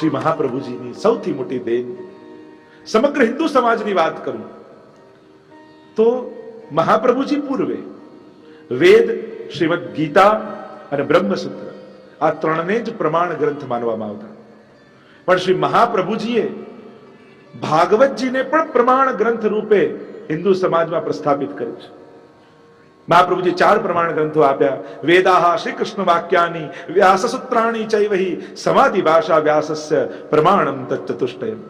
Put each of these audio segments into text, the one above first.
શ્રી મહાપ્રભુજીની સૌથી મોટી દેન, સમગ્ર હિન્દુ સમાજની વાત કરું, તો મહાપ્રભુજી પૂર્વે વેદ, શ્રીમદ ગીતા અને બ્રહ્મસૂત્ર આ ત્રણને જ પ્રમાણ ગ્રંથ માનવામાં આવતા. પણ શ્રી મહાપ્રભુજીએ ભાગવતજીને પણ પ્રમાણ ગ્રંથ રૂપે હિન્દુ સમાજમાં પ્રસ્થાપિત કર્યું છે. મહાપ્રભુજી ચાર પ્રમાણ ગ્રંથો આપ્યા. વેદાહ શ્રી કૃષ્ણ વાક્યાની વ્યાસ સૂત્રાણી ચૈવહી સમાધિ ભાષા વ્યાસસ્ય પ્રમાણમ તત્ચતુષ્ટયમ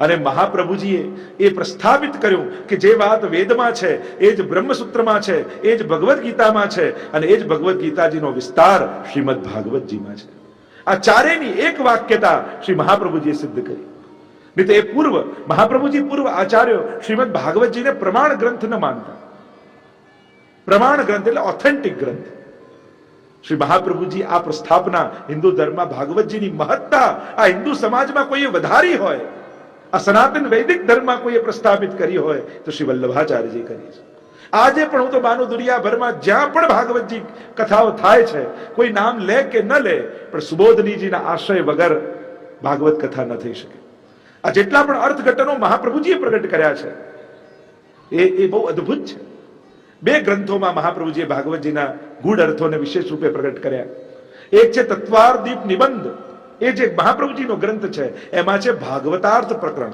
અને મહાપ્રભુજીએ એ પ્રસ્થાપિત કર્યું કે જે વાત વેદમાં છે, એ જ બ્રહ્મસૂત્રમાં છે, એ જ ભગવદ્ ગીતામાં છે, અને એ જ ભગવદ્ ગીતાજીનો વિસ્તાર શ્રીમદ ભાગવતજીમાં છે. આ ચારેની એક વાક્યતા શ્રી મહાપ્રભુજીએ સિદ્ધ કરી. નહીં તો એ પૂર્વ, મહાપ્રભુજી પૂર્વ આચાર્યો શ્રીમદ ભાગવતજીને પ્રમાણ ગ્રંથ ન માનતા. પ્રમાણ ગ્રંથ એટલે ઓથેન્ટિક ગ્રંથ. શ્રી મહાપ્રભુજી આ પ્રસ્થાપના હિન્દુ ધર્મમાં ભાગવતજીની મહત્તા આ હિન્દુ સમાજમાં કોઈએ વધારી હોય, આ સનાતન વૈદિક ધર્મમાં કોઈએ પ્રસ્થાપિત કરી હોય, તો શ્રી વલ્લભાચાર્યજી કરી છે. આજે પણ હું તો માનું દુનિયાભરમાં જ્યાં પણ ભાગવતજી કથાઓ થાય છે, કોઈ નામ લે કે ન લે, પણ સુબોધનીજીના આશ્રય વગર ભાગવત કથા ન થઈ શકે. આ જેટલા પણ અર્થઘટનો મહાપ્રભુજીએ પ્રગટ કર્યા છે, એ એ બહુ અદ્ભુત છે. બે ગ્રંથોમાં મહાપ્રભુજીએ ભાગવતજીના ગૂઢ અર્થોને વિશેષ રૂપે પ્રગટ કર્યા. એક છે તત્વારદીપ નિબંધ. એ જે મહાપ્રભુજીનો ગ્રંથ છે, એમાં છે ભાગવતાર્થ પ્રકરણ.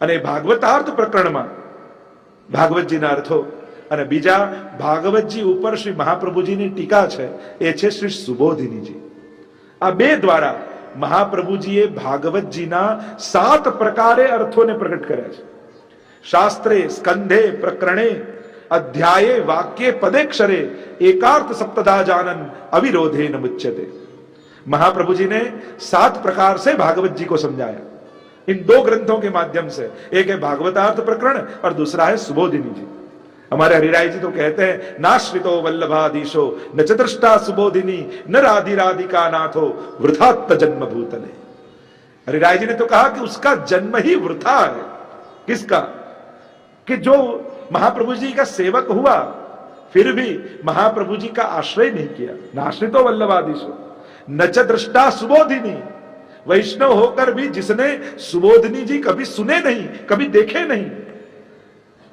અને ભાગવતાર્થ પ્રકરણમાં ભાગવતજીના અર્થો અને બીજા ભાગવતજી ઉપર શ્રી મહાપ્રભુજીની ટીકા છે, એ છે શ્રી સુબોધિનીજી. આ બે દ્વારા મહાપ્રભુજીએ ભાગવતજીના સાત પ્રકારે અર્થોને પ્રગટ કર્યા છે. શાસ્ત્રે, સ્કંધે, પ્રકરણે अध्याये, वाक्य पदेक्षरे एकार्थ सप्तदा जानन, अविरोधे न मुच्यते महाप्रभु जी ने सात प्रकार से भागवत जी को समझाया। इन दो ग्रंथों के माध्यम से, एक है भागवतार्थ प्रकरण और दूसरा है सुबोधिनी जी। हमारे हरिराय जी तो कहते हैं, नाश्रितो वल्लभाधीशो, न चतुष्टा सुबोधिनी, न राधि राधिका नाथो, वृथात्त जन्म भूतले हरिराय जी ने तो कहा कि उसका जन्म ही वृथा है। किसका? कि जो महाप्रभु जी का सेवक हुआ फिर भी महाप्रभु जी का आश्रय नहीं किया नाश्रितो वल्लभाधीशो न च दृष्टा सुबोधिनी वैष्णव होकर भी जिसने सुबोधिनी जी कभी सुने नहीं कभी देखे नहीं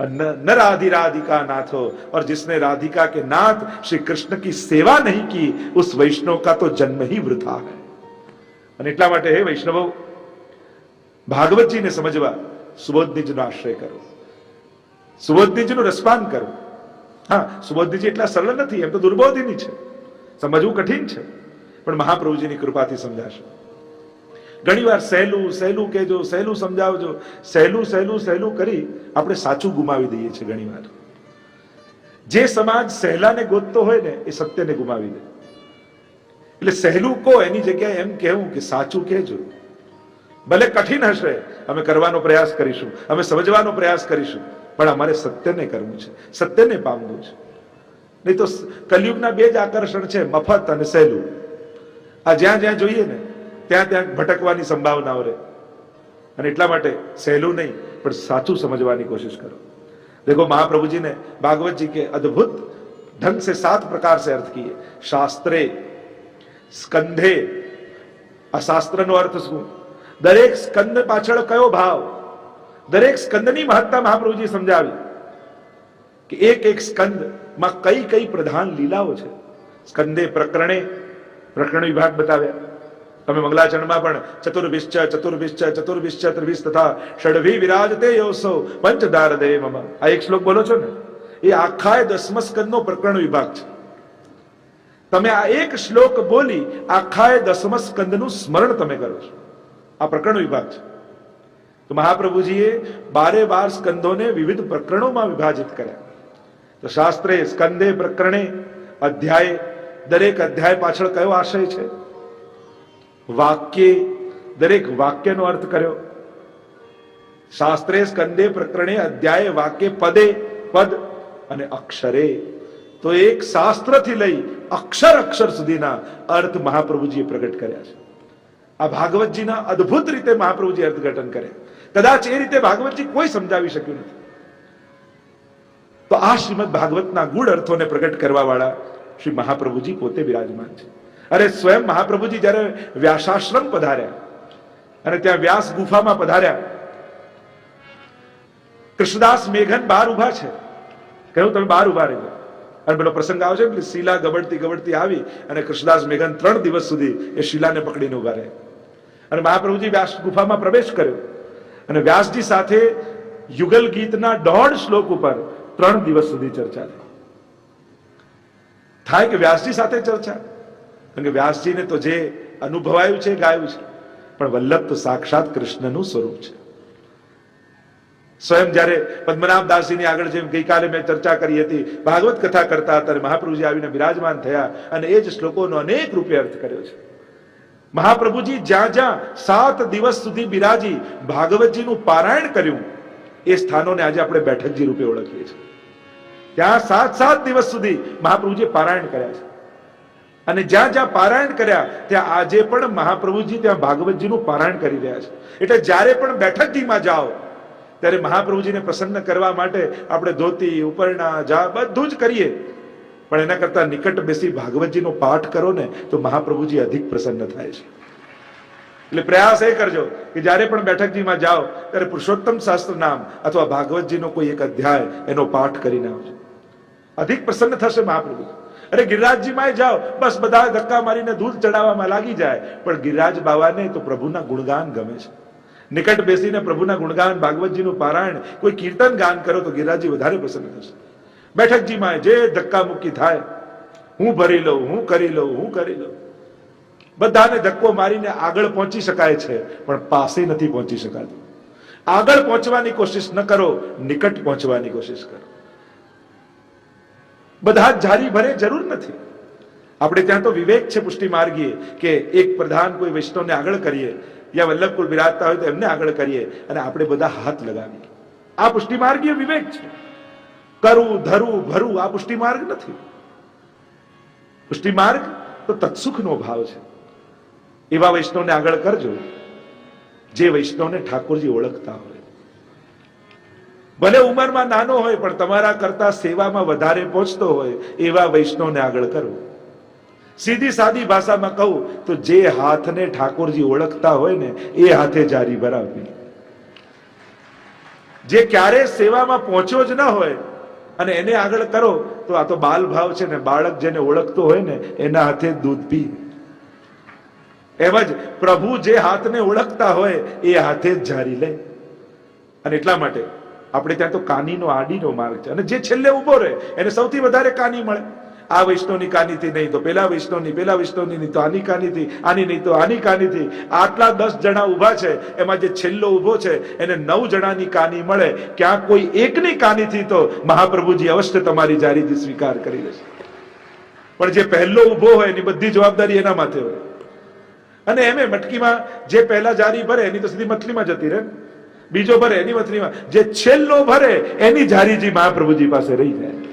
और न, न राधि राधिका नाथ हो और जिसने राधिका के नाथ श्री कृष्ण की सेवा नहीं की उस वैष्णव का तो जन्म ही वृथा है અને એટલા માટે હે વૈષ્ણવો ભાગવતજીને સમજવા સુબોધનીજીનો આશ્રય કરો સુબોધનીજીનું રસપાન કરવું હા, સુબોધનીજી એટલા સરળ નથી, એમ તો દુર્બોધિની છે. સમજવું કઠિન છે, પણ મહાપ્રભુજીની કૃપાથી સમજાશે. ઘણીવાર સહેલું સહેલું કહેજો, સહેલું સમજાવજો, સહેલું સહેલું સહેલું કરી આપણે સાચું ગુમાવી દઈએ છીએ ઘણીવાર. જે સમાજ સહેલાને ગોતતો હોય ને, એ સત્યને ગુમાવી દે. એટલે સહેલું કહો, એની જગ્યાએ એમ કહેવું કે સાચું કહેજો. ભલે કઠિન હશે, અમે કરવાનો પ્રયાસ કરીશું, અમે સમજવાનો પ્રયાસ કરીશું. પણ અમારે સત્યને કરવું છે સત્યને પામવું છે નહીં તો કલયુગના બે જ આકર્ષણ છે મફત અને સહેલું આ જ્યાં જ્યાં જોઈએ ને ત્યાં ત્યાં ભટકવાની સંભાવનાઓ રહે અને એટલા માટે સહેલું નહીં પણ સાચું समझवानी कोशिश करो देखो महाप्रभु जी ने भागवत जी के अद्भुत ढंग से सात प्रकार से अर्थ किए शास्त्रे સ્કંધે આ શાસ્ત્રનો અર્થ શું દરેક સ્કંદ પાછળ કયો ભાવ દરેક સ્કંદની મહત્તા મહાપ્રભુજી સમજાવી કે એક એક સ્કંદમાં કઈ કઈ પ્રધાન લીલાઓ છે. સ્કંદે પ્રકરણે, પ્રકરણ વિભાગ બતાવ્યા. તમે મંગલાચરણમાં પણ ચતુર્વિશ્ચ ચતુર્વિશ્ચ ચતુર્વિશ્ચ, ત્રિવિશ તથા ષડભી વિરાજતે યોસો પંચદાર દે મમ. આ એક શ્લોક બોલો છો ને? એ આખા દસમ સ્કંદનો પ્રકરણ વિભાગ છે. તમે આ એક શ્લોક બોલી આખા દસમ સ્કંદનું સ્મરણ તમે કરો છો. આ પ્રકરણ વિભાગ છે. તો મહાપ્રભુજીએ બારે બાર સ્કંદોને વિવિધ પ્રકરણોમાં વિભાજિત કર્યા. તો શાસ્ત્રે સ્કંદે પ્રકરણે અધ્યાય, દરેક અધ્યાય પાછળ કયો આશય છે? વાક્ય દરેક વાક્યનો અર્થ કર્યો. શાસ્ત્રે સ્કંદે પ્રકરણે અધ્યાય વાક્ય પદે પદ અને અક્ષરે. તો એક શાસ્ત્રથી લઈ અક્ષર અક્ષર સુધીના અર્થ મહાપ્રભુજીએ પ્રગટ કર્યા છે. આ ભાગવતજીના અદ્ભુત રીતે મહાપ્રભુજી અર્થઘટન કર્યા કદાચ એ રીતે ભાગવતજી કોઈ સમજાવી શક્યું નથી. તો આ શ્રીમદ ભાગવતના ગુણ અર્થોને પ્રગટ કરવા વાળા શ્રી મહાપ્રભુજી પોતે બિરાજમાન છે. અરે સ્વયં મહાપ્રભુજી જ્યારે વ્યાસાશ્રમ પધાર્યા અને ત્યાં વ્યાસ ગુફામાં પધાર્યા કૃષ્ણદાસ મેઘન બહાર ઊભા છે. કહ્યું તમે બહાર ઊભા રહેજો. અને પેલો પ્રસંગ આવે છે ને, પેલી શીલા ગબડતી ગબડતી આવી અને કૃષ્ણદાસ મેઘન ત્રણ દિવસ સુધી એ શીલાને પકડીને ઊભા રહે અને મહાપ્રભુજી વ્યાસ ગુફામાં પ્રવેશ કર્યો. અને વ્યાસજી સાથે યુગલ ગીતના દોઢ શ્લોક ઉપર ત્રણ દિવસ સુધી ચર્ચા થઈ. થાય કે વ્યાસજી સાથે ચર્ચા? કારણ કે વ્યાસજીને તો જે અનુભવાયું છે, ગાયું છે. પણ વલ્લભ તો સાક્ષાત કૃષ્ણનું સ્વરૂપ છે. સ્વયં જ્યારે પદ્મનાભદાસજીની આગળ જેમ ગઈકાલે મેં ચર્ચા કરી હતી, ભાગવત કથા કરતા ત્યારે મહાપ્રભુજી આવીને બિરાજમાન થયા અને એ જ શ્લોકોનો અનેક રૂપે અર્થ કર્યો છે. મહાપ્રભુજી જ્યાં જ્યાં સાત દિવસ સુધી બિરાજી ભાગવતજીનું પારાયણ કર્યું, એ સ્થાનોને આજે આપણે બેઠકજી રૂપે ઓળખીએ છીએ. ત્યાં સાત સાત દિવસ સુધી મહાપ્રભુજી પારાયણ કર્યા છે. અને જ્યાં જ્યાં પારાયણ કર્યા, ત્યાં આજે પણ મહાપ્રભુજી ત્યાં ભાગવતજીનું પારાયણ કરી રહ્યા છે. એટલે જ્યારે પણ બેઠકજીમાં જાઓ, ત્યારે મહાપ્રભુજીને પ્રસન્ન કરવા માટે આપણે ધોતી, ઉપરણા, જા, બધું જ કરીએ. પણ એના કરતા નિકટ બેસી ભાગવતજીનો પાઠ કરો ને, તો મહાપ્રભુજી અધિક પ્રસન્ન થાય છે. એટલે પ્રયાસ એ કરજો કે જ્યારે પણ બેઠકજીમાં જાઓ, ત્યારે પુરુષોત્તમ શાસ્ત્ર નામ અથવા ભાગવતજીનો કોઈ એક અધ્યાય એનો પાઠ કરીને આવજો. અધિક પ્રસન્ન થશે મહાપ્રભુ. અરે ગિરિરાજજીમાં જાઓ, બસ બધા ધક્કા મારીને દૂધ ચડાવવામાં લાગી જાય, પણ ગિરિરાજ બાવાને તો પ્રભુના ગુણગાન ગમે છે. નિકટ બેસીને પ્રભુના ગુણગાન, ભાગવતજીનું પારાયણ, કોઈ કીર્તન ગાન કરો તો ગિરિરાજજી વધારે પ્રસન્ન થશે. બેઠકજીમાં જે ધક્કા મુક્કી થાય, હું ભરી લઉં, હું કરી લઉં, હું કરી લઉં. બધાને ધક્કો મારીને આગળ પહોંચી શકાય છે, પણ પાસે નથી પહોંચી શકાતું. આગળ પહોંચવાની કોશિશ ન કરો, નિકટ પહોંચવાની કોશિશ કરો. બધા જારી ભરે જરૂર નથી. આપણે ત્યાં તો વિવેક છે પુષ્ટિ માર્ગીએ, કે એક પ્રધાન કોઈ વૈષ્ણવને આગળ કરીએ, યા વલ્લભકુળ બિરાજતા હોય તો એમને આગળ કરીએ, અને આપણે બધા હાથ લગાવીએ. આ પુષ્ટિ માર્ગીય વિવેક છે. કરવું ધરવું ભરવું આ પુષ્ટિ માર્ગ નથી. પુષ્ટિ માર્ગ તો તત્સુખનો ભાવ છે. એવા વૈષ્ણવને આગળ કરજો, જે વૈષ્ણવને ઠાકોરજી ઓળખતા હોય. ભલે ઉંમરમાં નાનો હોય, પણ તમારા કરતા સેવામાં વધારે પહોંચતો હોય, એવા વૈષ્ણવને આગળ કરો. સીધી સાદી ભાષામાં કહું, તો જે હાથને ઠાકોરજી ઓળખતા હોય ને, એ હાથે જારી ભરાવી જે ક્યારે સેવામાં પહોંચ્યો જ ન હોય અને એને આગળ કરો, તો આ તો બાલ ભાવ છે ને, બાળક જેને ઓળખતો હોય ને, એના હાથે દૂધ પી. એમ જ પ્રભુ જે હાથને ઓળખતા હોય, એ હાથે જારી લે. અને એટલા માટે, આપણે ત્યાં તો કાનીનો આડીનો માર્ગ છે. અને જે છેલ્લે ઊભો રહે, એને સૌથી વધારે કાની મળે? આ વૈષ્ણવની કાનીથી નહીં તો પેલા વૈષ્ણવની પેલા વૈષ્ણવની નહીં તો આની કાનીથી, આની નહીં તો આની કાનીથી. આટલા દસ જણા ઊભા છે, એમાં જે છેલ્લો ઊભો છે, એને નવ જણાની કાની મળે. ક્યાં કોઈ એકની કાનીથી તો મહાપ્રભુજી અવશ્ય તમારી જારીથી સ્વીકાર કરી લેશે. પણ જે પહેલો ઊભો હોય એની બધી જવાબદારી એના માથે હોય. અને એમે મટકીમાં જે પહેલા જારી ભરે, એની તો સીધી મથલીમાં જતી રહે. બીજો ભરે, એની મથલીમાં. જે છેલ્લો ભરે, એની જારીજી મહાપ્રભુજી પાસે રહી જાય.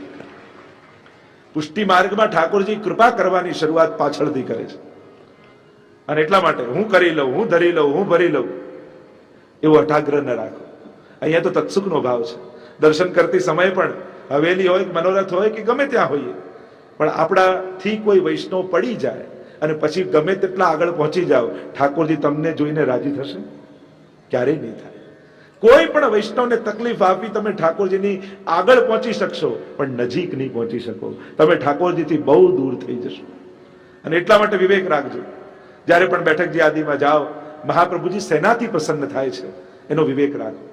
પુષ્ટિ માર્ગમાં ઠાકોરજી કૃપા કરવાની શરૂઆત પાછળથી કરે છે. અને એટલા માટે હું કરી લઉં, હું ધરી લઉં, હું ભરી લઉં, એવો અઠાગ્રહ ન રાખો. અહીંયા તો તત્સુખનો ભાવ છે. દર્શન કરતી સમયે પણ હવેલી હોય મનોરથ હોય કે ગમે ત્યાં હોઈએ, પણ આપણાથી કોઈ વૈષ્ણવ પડી જાય અને પછી ગમે તેટલા આગળ પહોંચી જાઓ, ઠાકોરજી તમને જોઈને રાજી થશે? ક્યારેય નહીં થાય. કોઈ પણ વૈષ્ણવને તકલીફ આપી તમે ઠાકોરજીની આગળ પહોંચી શકશો, પણ નજીક નહીં પહોંચી શકો. તમે ઠાકોરજીથી બહુ દૂર થઈ જશો. અને એટલા માટે વિવેક રાખજો. જ્યારે પણ બેઠકજી આદિમાં જાઓ, મહાપ્રભુજી સેનાથી પ્રસન્ન થાય છે. એનો વિવેક રાખો.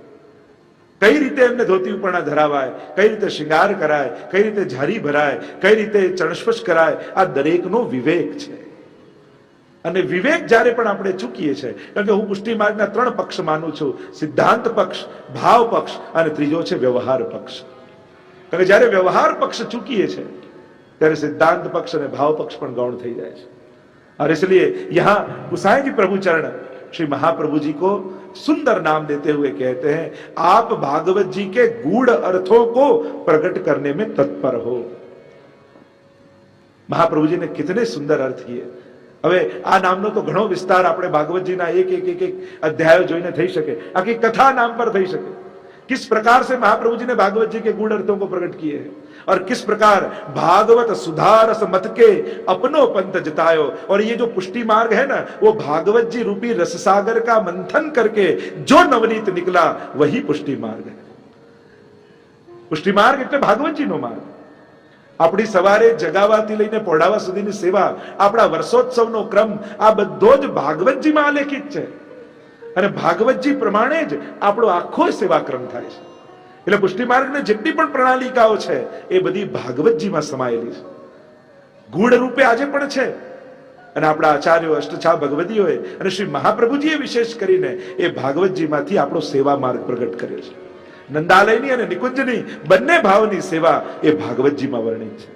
કઈ રીતે એમને ધોતી ઉપરના ધરાવાય, કઈ રીતે શિંગાર કરાય, કઈ રીતે ઝારી ભરાય, કઈ રીતે ચણસ્પર્શ કરાય, આ દરેકનો વિવેક છે. અને વિવેક જ્યારે પણ આપણે ચૂકીએ છીએ, કારણ કે હું પુષ્ટિ માર્ગના ત્રણ પક્ષ માનું છું, સિદ્ધાંત પક્ષ, ભાવ પક્ષ અને ત્રીજો છે વ્યવહાર પક્ષ. કારણ કે જ્યારે વ્યવહાર પક્ષ ચૂકીએ છીએ, ત્યારે સિદ્ધાંત પક્ષ અને ભાવ પક્ષ પણ ગૌણ થઈ જાય છે. और इसलिए यहाँ गुसाई जी प्रभु चरण श्री महाप्रभु जी को सुंदर नाम देते हुए कहते हैं आप भागवत जी के गूढ़ अर्थों को प्रकट करने में तत्पर हो महाप्रभु હવે આ નામનો તો ઘણો વિસ્તાર આપણે ભાગવતજીના એક એક એક એક અધ્યાયો જોઈને થઈ શકે આખી કથા નામ પર થઈ શકે किस प्रकार से महाप्रभु जी ने भागवत जी के गुण अर्थों को प्रकट किए हैं और किस प्रकार भागवत सुधारस मत के अपनो पंथ जतायो और ये जो पुष्टि मार्ग है ना वो भागवत जी रूपी रससागर का मंथन करके जो नवनीत निकला वही पुष्टि मार्ग है પુષ્ટિ માર્ગ એટલે ભાગવતજીનો માર્ગ આપણી સવારે જગાવાથી લઈને પોઢાવા સુધીની સેવા, આપણા વર્ષોત્સવનો ક્રમ, આ બધો જ ભાગવતજીમાં આલેખિત છે. અને ભાગવતજી પ્રમાણે જ આપણો આખો સેવાક્રમ થાય છે. એટલે પુષ્ટિ માર્ગની જેટલી પણ પ્રણાલિકાઓ છે, એ બધી ભાગવતજીમાં સમાયેલી છે. ગૂઢ રૂપે આજે પણ છે. અને આપણા આચાર્યો, અષ્ટછા ભગવતીઓએ અને શ્રી મહાપ્રભુજીએ વિશેષ કરીને એ ભાગવતજીમાંથી આપણો સેવા માર્ગ પ્રગટ કર્યો છે. નંદાલયની અને નિકુંજની બંને ભાવની સેવા એ ભાગવતજીમાં વર્ણિત છે.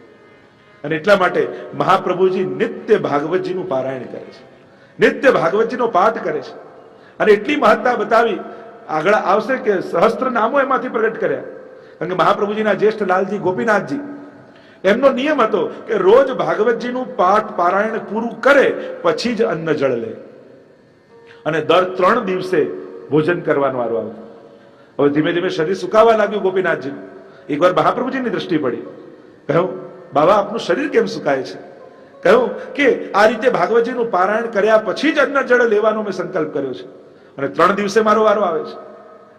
અને એટલા માટે મહાપ્રભુજી નિત્ય ભાગવતજીનું પારાયણ કરે છે. નિત્ય ભાગવતજીનો પાઠ કરે છે. અને એટલી મહત્તા બતાવી આગળ આવશે કે સહસ્ત્ર નામો એમાંથી પ્રગટ કર્યા. કારણ કે મહાપ્રભુજીના જ્યેષ્ઠ લાલજી ગોપીનાથજી, એમનો નિયમ હતો કે રોજ ભાગવતજીનું પાઠ પારાયણ પૂરું કરે પછી જ અન્ન જળ લે. અને દર ત્રણ દિવસે ભોજન કરવાનો વારો આવતો. હવે ધીમે ધીમે શરીર સુકાવા લાગ્યું ગોપીનાથજીનું એકવાર મહાપ્રભુજીની દ્રષ્ટિ પડી. કહ્યું, બાબા, આપનું શરીર કેમ સુકાય છે? કહ્યું કે, આ રીતે ભાગવતજીનું પારાયણ કર્યા પછી જ અન્ન જળ લેવાનો મેં સંકલ્પ કર્યો છે. અને ત્રણ દિવસે મારો વારો આવે છે.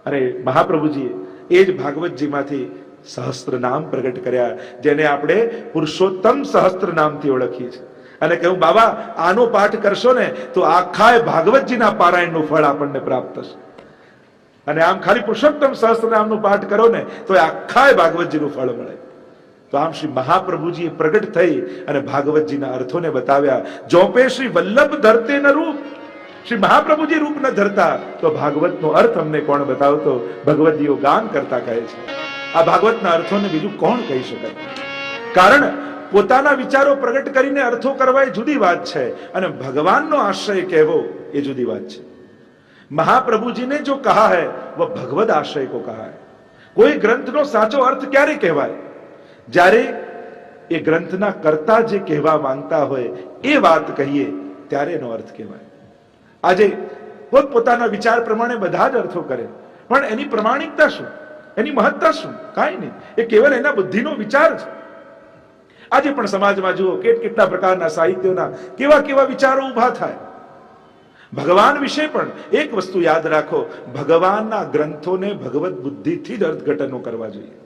અને મહાપ્રભુજીએ એ જ ભાગવતજીમાંથી સહસ્ત્ર નામ પ્રગટ કર્યા, જેને આપણે પુરુષોત્તમ સહસ્ત્ર નામથી ઓળખીએ છીએ. અને કહ્યું, બાબા, આનો પાઠ કરશો ને, તો આખા ભાગવતજીના પારાયણનું ફળ આપણને પ્રાપ્ત થશે. અને આમ ખાલી પુરુષોત્તમ સહસ્ત્ર નામનું પાઠ કરો ને, તો એ આખાય ભાગવતજીનું ફળ મળે. તો આમ શ્રી મહાપ્રભુજીએ પ્રગટ થઈ અને ભાગવતજીના અર્થોને બતાવ્યા. જોપે શ્રી વલ્લભ ધરતે ન રૂપ, શ્રી મહાપ્રભુજી રૂપ ન ધરતા, તો ભાગવતનો અર્થ અમને કોણ બતાવતો? ભગવદીઓ ગાન કરતા કહે છે. આ ભાગવતના અર્થોને બીજું કોણ કહી શકે? કારણ પોતાના વિચારો પ્રગટ કરીને અર્થો કરવા એ જુદી વાત છે અને ભગવાનનો આશ્રય કહેવો એ જુદી વાત છે. महाप्रभु जी ने जो कहा है वह भगवद आश्रय को कहा है કોઈ ગ્રંથનો સાચો અર્થ ક્યારે કહેવાય જ્યારે એ ગ્રંથના કરતા જે કહેવા માંગતા હોય એ વાત કહીએ ત્યારે એનો અર્થ કહેવાય આજે પોતપોતાના વિચાર પ્રમાણે બધા જ અર્થો કરે પણ એની પ્રમાણિકતા શું એની મહત્તા શું કાંઈ નહીં એ કેવલ એના બુદ્ધિનો વિચાર છે આજે પણ સમાજમાં જુઓ કેટ કેટલા પ્રકારના સાહિત્યોના કેવા કેવા વિચારો ઊભા થાય ભગવાન વિશે પણ એક વસ્તુ યાદ રાખો, ભગવાનના ગ્રંથોને ભગવત બુદ્ધિથી જ અર્થઘટનો કરવા જોઈએ.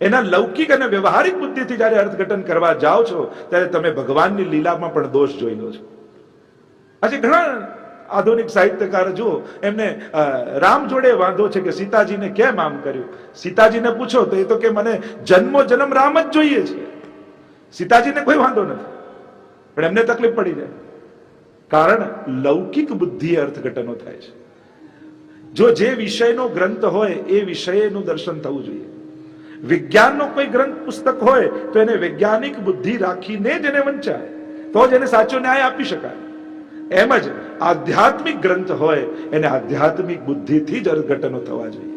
એના લૌકિક અને વ્યવહારિક બુદ્ધિથી જ્યારે અર્થઘટન કરવા જાઓ છો, ત્યારે તમે ભગવાનની લીલામાં પણ દોષ જોઈ લો છો. આજે ઘણા આધુનિક સાહિત્યકાર જુઓ, એમને રામ જોડે વાંધો છે કે સીતાજીને કેમ આમ કર્યું? સીતાજીને પૂછો તો એ તો કે મને જન્મો જન્મ રામ જ જોઈએ છે. સીતાજીને કોઈ વાંધો નથી. પણ એમને તકલીફ પડી જાય. કારણ લૌકિક બુદ્ધિ અર્થઘટનો થાય છે. જો જે વિષયનો ગ્રંથ હોય, એ વિષયનું દર્શન થવું જોઈએ. વિજ્ઞાનનો કોઈ ગ્રંથ પુસ્તક હોય, તો એને વૈજ્ઞાનિક બુદ્ધિ રાખીને જ એને વંચાય. તો જ એને સાચો ન્યાય આપી શકાય. એમ જ આધ્યાત્મિક ગ્રંથ હોય, એને આધ્યાત્મિક બુદ્ધિથી જ અર્થઘટનો થવા જોઈએ.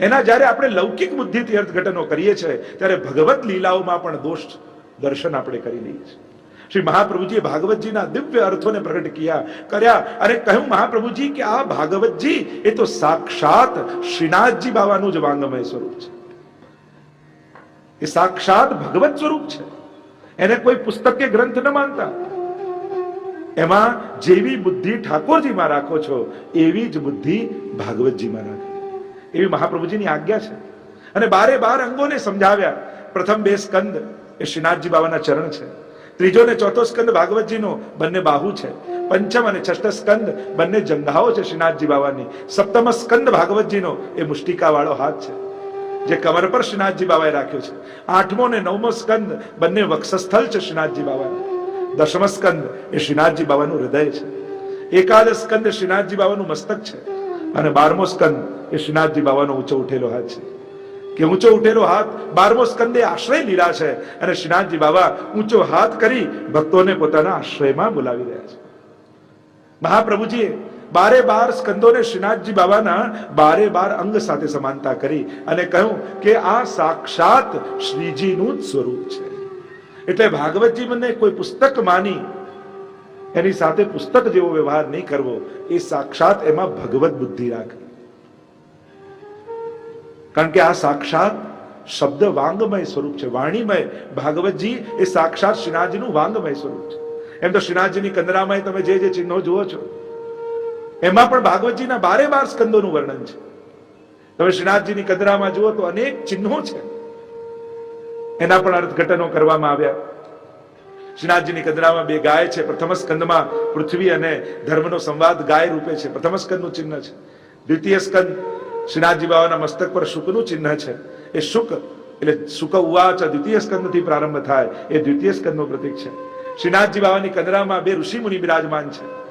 એના જ્યારે આપણે લૌકિક બુદ્ધિથી અર્થઘટનો કરીએ છીએ, ત્યારે ભગવત લીલાઓમાં પણ દોષ દર્શન આપણે કરી લઈએ છીએ. શ્રી મહાપ્રભુજીએ ભાગવતજીના દિવ્ય અર્થોને પ્રગટ કિયા કર્યા. અને કહ્યું, મહાપ્રભુજી, કે આ ભાગવતજી, એ તો સાક્ષાત શ્રીનાથજી બાવાનું જ વાંગમય સ્વરૂપ છે. એ સાક્ષાત ભગવત સ્વરૂપ છે. એને કોઈ પુસ્તક કે ગ્રંથ ન માનતા. એમાં જેવી બુદ્ધિ ઠાકોરજીમાં રાખો છો, એવી જ બુદ્ધિ ભાગવતજીમાં રાખો. એવી મહાપ્રભુજીની આજ્ઞા છે. અને બારે બાર અંગોને સમજાવ્યા. પ્રથમ બે સ્કંદ એ શ્રીનાથજી બાબાના ચરણ છે. ત્રીજો ને ચોથો સ્કંદ ભાગવતજીનો બંને બાહુ છે. પંચમ અને છઠ્ઠ સ્કંદ બંને જંઘાઓ છે શ્રીનાથજી બાબાની સપ્તમ સ્કંદ ભાગવતજીનો એ મુષ્ટિકા હાથ છે, જે કમર પર શ્રીનાથજી બાબાએ રાખ્યો છે. આઠમો ને નવમો સ્કંદ બંને વક્ષસ્થળ છે શ્રીનાથજી બાબાનું દશમ સ્કંદ એ શ્રીનાથજી બાબાનું હૃદય છે. એકાદશ સ્કંદ શ્રીનાથજી બાબાનું મસ્તક છે. અને બારમો સ્કંદ એ શ્રીનાથજી બાબાનો ઊંચો ઉઠેલો હાથ છે. કે ઊંચો ઉઠેલો હાથ બારમો સ્કંદે આશ્રય લીલા છે અને શ્રીનાથજી બાબા ઊંચો હાથ કરી ભક્તોને પોતાના આશ્રયમાં બોલાવી રહ્યા છે. મહાપ્રભુજીએ બારે બાર સ્કંદોને શ્રીનાથજી બાબાના બારે બાર અંગ સાથે સમાનતા કરી અને કહ્યું કે આ સાક્ષાત શ્રીજીનું જ સ્વરૂપ છે. એટલે ભાગવતજી મને કોઈ પુસ્તક માની, એની સાથે પુસ્તક જેવો વ્યવહાર નહીં કરવો, એ સાક્ષાત એમાં ભગવત બુદ્ધિ રાખવી કારણ કે આ સાક્ષાત શબ્દ વાંગમય સ્વરૂપ છે. વાણીમય ભાગવતજી એ સાક્ષાત શ્રીનાથજીનું વાંગમય સ્વરૂપ છે. એમ તો શ્રીનાથજીની કંદરામાં તમે જે જે ચિહ્નો જુઓ છો, એમાં પણ ભાગવતજીના બારે બાર સ્કંદોનું વર્ણન છે. તમે શ્રીનાથજીની કંદરામાં જુઓ તો અનેક ચિહ્નો છે. એના પણ અર્થઘટનો કરવામાં આવ્યા. શ્રીનાથજીની કંદરામાં બે ગાય છે. પ્રથમ સ્કંદમાં પૃથ્વી અને ધર્મનો સંવાદ ગાય રૂપે છે. પ્રથમ સ્કંદનું ચિહ્ન છે. દ્વિતીય સ્કંદ શ્રીનાથજી બાબાના મસ્તક પર શુકનું ચિહ્ન છે. એ શુક એટલે શુક ઉવાચ દ્વિતીય સ્કંદથી પ્રારંભ થાય. એ દ્વિતીય સ્કંદનું પ્રતીક છે. શ્રીનાથજી બાબાની કંદરામાં બે ઋષિ મુનિ બિરાજમાન છે.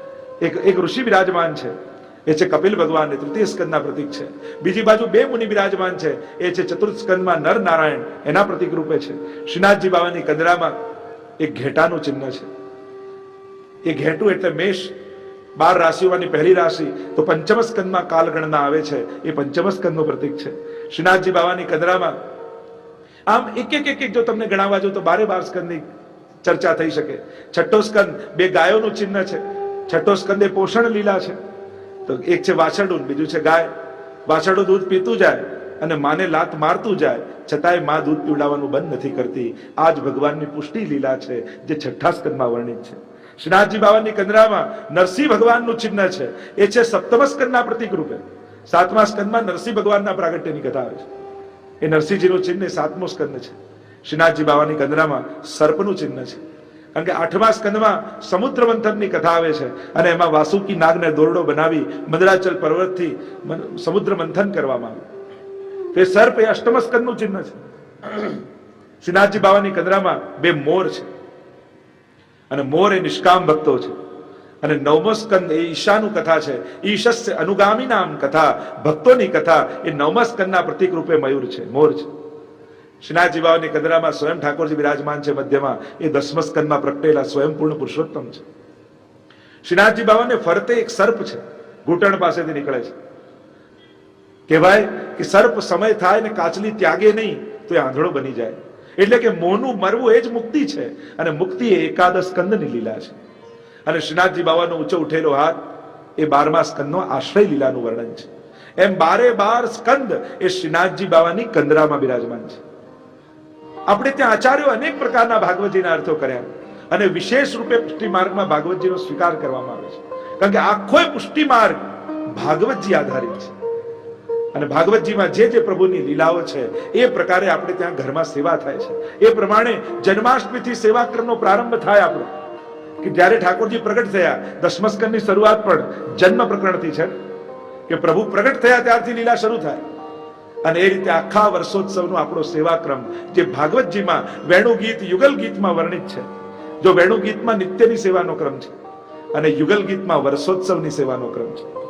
એક એક ઋષિ બિરાજમાન છે. એ છે કપિલ ભગવાન તૃતીય સ્કંદના પ્રતીક છે. બીજી બાજુ બે મુનિ બિરાજમાન છે. એ છે ચતુર્થ સ્કંદમાં નર નારાયણ એના પ્રતીક રૂપે છે. શ્રીનાથજી બાબાની કંદરામાં એક ઘેટાનું ચિહ્ન છે. એ ઘેટું એટલે મેષ બાર રાશિઓમાંની પહેલી રાશિ તો પંચમ સ્કંદમાં કાલગણના આવે છે. એ પંચમ સ્કંદનું પ્રતીક છે. શ્રીનાથજી બાવાની કંદરામાં આમ એક એક એક જો તમને ગણાવવા જો તો બારે બાર સ્કંદની ચર્ચા થઈ શકે. છઠ્ઠો સ્કંદ બે ગાયોનું ચિહ્ન છે. છઠ્ઠો સ્કંદ એ પોષણ લીલા છે. તો એક છે વાછરડું, બીજું છે ગાય. વાછરડું દૂધ પીતું જાય અને માને લાત મારતું જાય. છતાંયમાં દૂધ પીવડાવવાનું બંધ નથી કરતી. આ જ ભગવાનની પુષ્ટિ લીલા છે, જે છઠ્ઠા સ્કંદમાં વર્ણિત છે. શ્રીનાથજી બાબાની કંદરામાં નરસિંહ ભગવાનનું ચિહ્ન છે. એ છે સપ્તમ સ્કંદના પ્રતિક રૂપે. સાતમા સ્કંદમાં નરસિંહ ભગવાનના પ્રાગટ્યની કથા આવે છે. એ નરસિંહજીનું ચિહ્ન સાતમો સ્કંદ છે. શ્રીનાથજી બાબાની કંદરામાં સર્પનું ચિહ્ન છે. કારણ કે આઠમા સ્કંદમાં સમુદ્ર મંથનની કથા આવે છે અને એમાં વાસુકી નાગને દોરડો બનાવી મદરાચલ પર્વતથી સમુદ્ર મંથન કરવામાં આવ્યું. તે સર્પ એ અષ્ટમ સ્કંદનું ચિહ્ન છે. શ્રીનાથજી બાબાની કંદરામાં બે મોર છે. અને મોર એ નિષ્કામ ભક્તો છે. અને નવમો સ્કંદ એ ઈશાનું કથા છે. ઈશસ્ય અનુગામી નામ કથા, ભક્તોની કથા એ નવમા સ્કંદના પ્રતિક રૂપે મયુર છે, મોર છે. શ્રીનાથજી બાવાની કંદરામાં સ્વયં ઠાકોરજી બિરાજમાન છે મધ્યમાં, એ દસમ સ્કંદમાં પ્રગટેલા સ્વયંપૂર્ણ પુરુષોત્તમ છે. શ્રીનાથજી બાવાને ફરતે એક સર્પ છે, ઘૂંટણ પાસેથી નીકળે છે. કહેવાય કે સર્પ સમય થાય ને કાચલી ત્યાગે નહીં, તો એ આંધળો બની જાય. એટલે કે મોનું મરવું એ જ મુક્તિ છે. અને મુક્તિ એ એકાદશ સ્કંદની લીલા છે. અને શ્રીનાથજી બાબાનો ઊંચો ઉઠેલો હાથ એ બારમા સ્કંદનો આશ્રય લીલાનું વર્ણન છે. એમ બારે બાર સ્કંદ એ શ્રીનાથજી બાબાની કંદરામાં બિરાજમાન છે. આપણે ત્યાં આચાર્યો અનેક પ્રકારના ભાગવતજીના અર્થો કર્યા. અને વિશેષ રૂપે પુષ્ટિ માર્ગમાં ભાગવતજીનો સ્વીકાર કરવામાં આવે છે. કારણ કે આખો પુષ્ટિ માર્ગ ભાગવતજી આધારિત છે. અને ભાગવતજીમાં જે જે પ્રભુની લીલાઓ છે, એ પ્રકારે આપણે ત્યાં ઘરમાં સેવા થાય છે. એ પ્રમાણે જન્માષ્ટમીથી સેવાક્રમનો પ્રારંભ થાય આપણો. કે જ્યારે ઠાકોરજી પ્રગટ થયા દસમસ્કરની શરૂઆત પણ જન્મ પ્રકરણથી છે કે પ્રભુ પ્રગટ થયા ત્યારથી લીલા શરૂ થાય. અને એ રીતે આખા વર્ષોત્સવનો આપણો સેવાક્રમ, જે ભાગવતજીમાં વેણુ ગીત યુગલ ગીતમાં વર્ણિત છે. જો વેણુ ગીતમાં નિત્યની સેવાનો ક્રમ છે, અને યુગલ ગીતમાં વર્ષોત્સવની સેવાનો ક્રમ છે.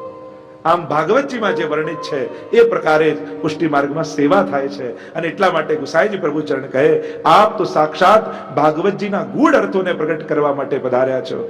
આમ ભાગવતજીમાં જે વર્ણિત છે, એ પ્રકારે જ પુષ્ટિ માર્ગમાં સેવા થાય છે. અને એટલા માટે ગુસાઈજી પ્રભુ ચરણ કહે, આપ તો સાક્ષાત ભાગવતજીના ગૂઢ અર્થોને પ્રગટ કરવા માટે પધાર્યા છો.